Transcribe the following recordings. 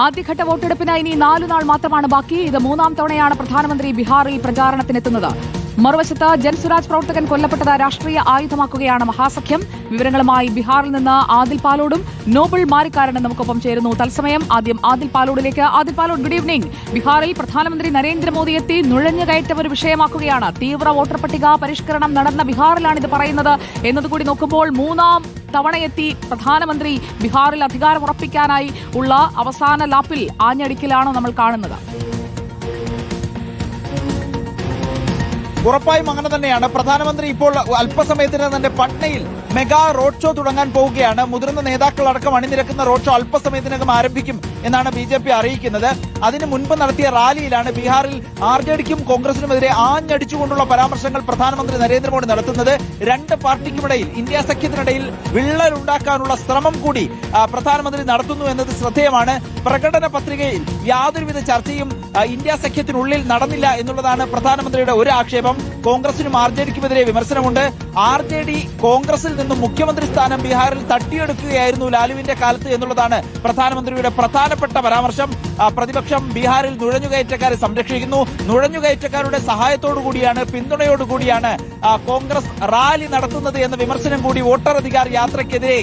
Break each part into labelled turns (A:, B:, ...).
A: ആദ്യഘട്ട വോട്ടെടുപ്പിന് ഇനി നാലു നാൾ മാത്രമാണ് ബാക്കി. ഇത് മൂന്നാം തവണയാണ് പ്രധാനമന്ത്രി ബീഹാറിൽ പ്രചാരണത്തിനെത്തുന്നത്. മറുവശത്ത് ജൻസുരാജ് പ്രവർത്തകൻ കൊല്ലപ്പെട്ടത് രാഷ്ട്രീയ ആയുധമാക്കുകയാണ് മഹാസഖ്യം. വിവരങ്ങളുമായി ബീഹാറിൽ നിന്ന് ആദിൽ പാലോടും നോബിൾ മാരിക്കാരനും നമുക്കൊപ്പം ചേരുന്നു. തത്സമയം ആദ്യം ആദിൽ പാലോഡിലേക്ക് ആദിൽ പാലോഡ് ഗുഡ് ഈവനിംഗ് ബീഹാറിൽ പ്രധാനമന്ത്രി നരേന്ദ്രമോദി എത്തി നുഴഞ്ഞുകയറ്റം ഒരു വിഷയമാക്കുകയാണ്. തീവ്ര വോട്ടർ പട്ടിക പരിഷ്കരണം നടന്ന ബീഹാറിലാണ് ഇത് പറയുന്നത് എന്നതുകൂടി നോക്കുമ്പോൾ മൂന്നാം തവണയെത്തി പ്രധാനമന്ത്രി ബീഹാറിൽ അധികാരം ഉറപ്പിക്കാനായി ഉള്ള അവസാന ലാപ്പിൽ ആഞ്ഞടിക്കലാണ് നമ്മൾ കാണുന്നത്.
B: ഉറപ്പായും അങ്ങനെ തന്നെയാണ്. പ്രധാനമന്ത്രി ഇപ്പോൾ അല്പസമയത്തിന് തന്നെ പട്നയിൽ മെഗാ റോഡ് ഷോ തുടങ്ങാൻ പോവുകയാണ്. മുതിർന്ന നേതാക്കൾ അടക്കം അണിനിരക്കുന്ന റോഡ് ഷോ അല്പസമയത്തിനകം ആരംഭിക്കും എന്നാണ് ബി ജെ പി അറിയിക്കുന്നത്. അതിനു മുൻപ് നടത്തിയ റാലിയിലാണ് ബീഹാറിൽ ആർ ജെ ഡിക്കും കോൺഗ്രസിനുമെതിരെ ആഞ്ഞടിച്ചുകൊണ്ടുള്ള പരാമർശങ്ങൾ പ്രധാനമന്ത്രി നരേന്ദ്രമോദി നടത്തുന്നത്. രണ്ട് പാർട്ടിക്കുമിടയിൽ ഇന്ത്യ സഖ്യത്തിനിടയിൽ വിള്ളലുണ്ടാക്കാനുള്ള ശ്രമം കൂടി പ്രധാനമന്ത്രി നടത്തുന്നു എന്നത് ശ്രദ്ധേയമാണ്. പ്രകടന പത്രികയിൽ യാതൊരുവിധ ചർച്ചയും ഇന്ത്യ സഖ്യത്തിനുള്ളിൽ നടന്നില്ല എന്നുള്ളതാണ് പ്രധാനമന്ത്രിയുടെ ഒരു ആക്ഷേപം. കോൺഗ്രസിനും ആർ ജെ ഡിക്കുമെതിരെ വിമർശനമുണ്ട്. ആർ ജെ ഡി കോൺഗ്രസിൽ നിന്നും മുഖ്യമന്ത്രി സ്ഥാനം ബീഹാറിൽ തട്ടിയെടുക്കുകയായിരുന്നു ലാലുവിന്റെ കാലത്ത് എന്നുള്ളതാണ് പ്രധാനമന്ത്രിയുടെ പ്രധാനപ്പെട്ട പരാമർശം. പ്രതിപക്ഷം ബീഹാറിൽ നുഴഞ്ഞുകയറ്റക്കാരെ സംരക്ഷിക്കുന്നു. നുഴഞ്ഞുകയറ്റക്കാരുടെ സഹായത്തോടുകൂടിയാണ് പിന്തുണയോടുകൂടിയാണ് പിന്തുണയോടു കൂടിയാണ് കോൺഗ്രസ് റാലി നടത്തുന്നത് എന്ന വിമർശനം കൂടി വോട്ടർ അധികാർ യാത്രയ്ക്കെതിരെ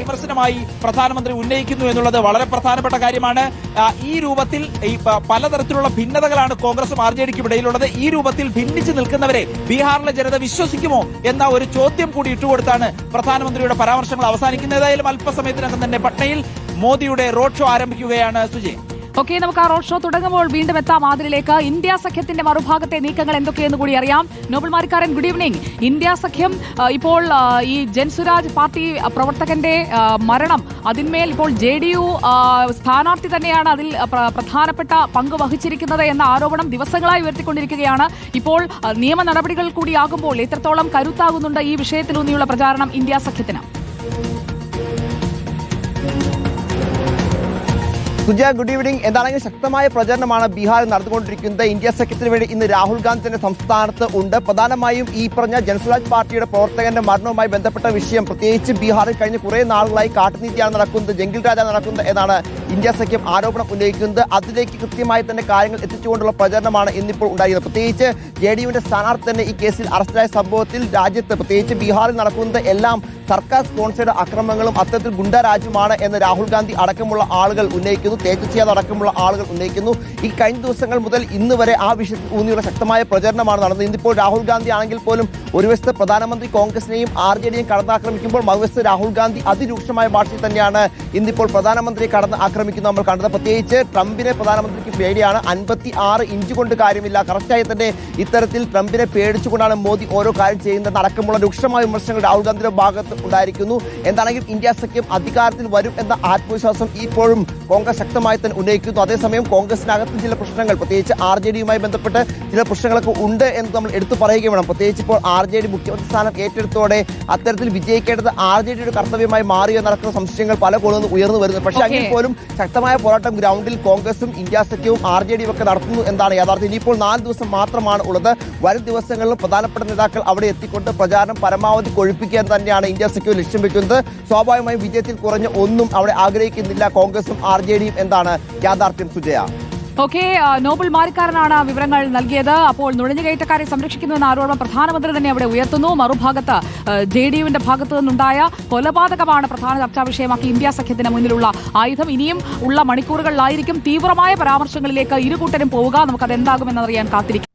B: വിമർശനമായി പ്രധാനമന്ത്രി ഉന്നയിക്കുന്നു എന്നുള്ളത് വളരെ പ്രധാനപ്പെട്ട കാര്യമാണ്. ഈ രൂപത്തിൽ ഈ പലതരത്തിലുള്ള ഭിന്നതകളാണ് കോൺഗ്രസും ആർ ജെ ഡിക്കും ഇടയിലുള്ളത്. ഈ രൂപത്തിൽ ഭിന്നിച്ചു നിൽക്കുന്നവരെ ബീഹാറിലെ ജനത വിശ്വസിക്കുമോ എന്ന ഒരു ചോദ്യം കൂടി ഇട്ടുകൊടുത്താണ് പ്രധാനമന്ത്രിയുടെ പരാമർശങ്ങൾ അവസാനിക്കുന്നത്. ഏതായാലും അല്പസമയത്തിനകം തന്നെ പട്നയിൽ മോദിയുടെ റോഡ് ഷോ ആരംഭിക്കുകയാണ് സുജയ്.
A: ഓക്കെ നമുക്ക് ആ റോഡ് ഷോ തുടങ്ങുമ്പോൾ വീണ്ടും എത്താം. ആതിരിലേക്ക് ഇന്ത്യ സഖ്യത്തിന്റെ മറുഭാഗത്തെ നീക്കങ്ങൾ എന്തൊക്കെയെന്ന് കൂടി അറിയാം. Nobel Marikkaran good evening India സഖ്യം ഇപ്പോൾ ഈ ജൻസുരാജ് പാർട്ടി പ്രവർത്തകന്റെ മരണം അതിന്മേൽ ഇപ്പോൾ ജെ ഡി യു സ്ഥാനാർത്ഥി തന്നെയാണ് അതിൽ പ്രധാനപ്പെട്ട പങ്ക് വഹിച്ചിരിക്കുന്നത് എന്ന ആരോപണം ദിവസങ്ങളായി ഉയർത്തിക്കൊണ്ടിരിക്കുകയാണ്. ഇപ്പോൾ നിയമ നടപടികൾ കൂടിയാകുമ്പോൾ എത്രത്തോളം കരുത്താകുന്നുണ്ട് ഈ വിഷയത്തിലൂന്നിയുള്ള പ്രചാരണം ഇന്ത്യ സഖ്യത്തിന്?
C: സുജയ ഗുഡ് ഈവനിംഗ് എന്താണെങ്കിലും ശക്തമായ പ്രചരണമാണ് ബീഹാറിൽ നടന്നുകൊണ്ടിരിക്കുന്നത്. ഇന്ത്യ സഖ്യത്തിന് വേണ്ടി ഇന്ന് രാഹുൽ ഗാന്ധി തന്നെ സംസ്ഥാനത്ത് ഉണ്ട്. പ്രധാനമായും ഈ പറഞ്ഞ ജനസ്വരാജ് പാർട്ടിയുടെ പ്രവർത്തകന്റെ മരണവുമായി ബന്ധപ്പെട്ട വിഷയം പ്രത്യേകിച്ച് ബീഹാറിൽ കഴിഞ്ഞ കുറേ നാളുകളായി കാട്ടുനീതിയാണ് നടക്കുന്നത് ജംഗിൽ രാജ നടക്കുന്നത് എന്നാണ് ഇന്ത്യ സഖ്യം ആരോപണം ഉന്നയിക്കുന്നത് അതിലേക്ക് കൃത്യമായി തന്നെ കാര്യങ്ങൾ എത്തിച്ചുകൊണ്ടുള്ള പ്രചരണമാണ് ഇന്നിപ്പോൾ ഉണ്ടായിരുന്നത്. പ്രത്യേകിച്ച് ജെ ഡി യുവിന്റെ സ്ഥാനാർത്ഥി തന്നെ ഈ കേസിൽ അറസ്റ്റായ സംഭവത്തിൽ രാജ്യത്ത് പ്രത്യേകിച്ച് ബീഹാറിൽ നടക്കുന്നത് എല്ലാം സർക്കാർ സ്പോൺസേഡ് അക്രമങ്ങളും അത്തരത്തിൽ ഗുണ്ടരാജ്യമാണ് എന്ന് രാഹുൽ ഗാന്ധി അടക്കമുള്ള ആളുകൾ ഉന്നയിക്കുന്നു. തേജസ്വി യാദവ് അടക്കമുള്ള ആളുകൾ ഉന്നയിക്കുന്നു. ഈ കഴിഞ്ഞ ദിവസങ്ങൾ മുതൽ ഇന്ന് വരെ ആ വിഷയത്തിൽ ഊന്നിയുള്ള ശക്തമായ പ്രചരണമാണ് നടന്നത്. ഇന്നിപ്പോൾ രാഹുൽ ഗാന്ധി ആണെങ്കിൽ പോലും ഒരു വശത്ത് പ്രധാനമന്ത്രി കോൺഗ്രസിനെയും ആർ ജെ ഡിയും കടന്നാക്രമിക്കുമ്പോൾ മറുവശത്ത് രാഹുൽ ഗാന്ധി അതിരൂക്ഷമായ ഭാഷയിൽ തന്നെയാണ് ഇന്നിപ്പോൾ പ്രധാനമന്ത്രിയെ കടന്ന് ആക്രമിക്കുന്നത്. നമ്മൾ കണ്ടത് പ്രത്യേകിച്ച് ട്രംപിനെ പ്രധാനമന്ത്രിക്ക് പേടിയാണ്. അൻപത്തി ആറ് ഇഞ്ച് കൊണ്ട് കാര്യമില്ല. കറക്റ്റായി തന്നെ ഇത്തരത്തിൽ ട്രംപിനെ പേടിച്ചുകൊണ്ടാണ് മോദി ഓരോ കാര്യം ചെയ്യുന്നത് അടക്കമുള്ള രൂക്ഷമായ വിമർശനങ്ങൾ രാഹുൽ ഗാന്ധിയുടെ ഭാഗത്ത് ഉണ്ടായിരിക്കുന്നു. എന്താണെങ്കിൽ ഇന്ത്യ സഖ്യം അധികാരത്തിൽ വരും എന്ന ആത്മവിശ്വാസം ഇപ്പോഴും കോൺഗ്രസ് ശക്തമായി തന്നെ ഉന്നയിക്കുന്നു. അതേസമയം കോൺഗ്രസിനകത്ത് ചില പ്രശ്നങ്ങൾ പ്രത്യേകിച്ച് ആർ ജെ ഡിയുമായി ബന്ധപ്പെട്ട് ചില പ്രശ്നങ്ങളൊക്കെ ഉണ്ട് എന്ന് നമ്മൾ എടുത്തു പറയുകയും വേണം. പ്രത്യേകിച്ച് ഇപ്പോൾ ആർ ജെ ഡി മുഖ്യമന്ത്രി സ്ഥാനം ഏറ്റെടുത്തോടെ അത്തരത്തിൽ വിജയിക്കേണ്ടത് ആർ ജെ ഡിയുടെ കർത്തവ്യമായി മാറിയോ നടക്കുന്ന സംശയങ്ങൾ പല കോണും ഉയർന്നു വരുന്നു. പക്ഷേ. അങ്ങനെ പോലും ശക്തമായ പോരാട്ടം ഗ്രൗണ്ടിൽ കോൺഗ്രസും ഇന്ത്യ സഖ്യവും ആർ ജെ ഡിയും ഒക്കെ നടത്തുന്നു എന്നാണ് യാഥാർത്ഥ്യം. ഇനിയിപ്പോൾ നാല് ദിവസം മാത്രമാണ് ഉള്ളത്. വരും ദിവസങ്ങളിൽ പ്രധാനപ്പെട്ട നേതാക്കൾ അവിടെ എത്തിക്കൊണ്ട് പ്രചാരണം പരമാവധി കൊഴുപ്പിക്കാൻ തന്നെയാണ് ഇന്ത്യ സഖ്യവും ലക്ഷ്യം വെക്കുന്നത്. സ്വാഭാവികമായും വിജയത്തിൽ കുറഞ്ഞ ഒന്നും അവിടെ ആഗ്രഹിക്കുന്നില്ല കോൺഗ്രസും ആർ ജെ ഡിയും എന്താണ് യാഥാർത്ഥ്യം സുജയ.
A: ഓക്കെ നോബൽ മാരിക്കാരനാണ് വിവരങ്ങൾ നൽകിയത്. അപ്പോൾ നുഴഞ്ഞുകയറ്റക്കാരെ സംരക്ഷിക്കുന്നുവെന്ന ആരോപണം പ്രധാനമന്ത്രി തന്നെ അവിടെ ഉയർത്തുന്നു. മറുഭാഗത്ത് ജെ ഡി യുവിന്റെ ഭാഗത്തു നിന്നുണ്ടായ കൊലപാതകമാണ് പ്രധാന ചർച്ചാ വിഷയമാക്കി ഇന്ത്യ സഖ്യത്തിന് മുന്നിലുള്ള ആയുധം. ഇനിയും ഉള്ള മണിക്കൂറുകളിലായിരിക്കും തീവ്രമായ പരാമർശങ്ങളിലേക്ക് ഇരുകൂട്ടരും പോവുക. നമുക്കത് എന്താകുമെന്നറിയാൻ കാത്തിരിക്കും.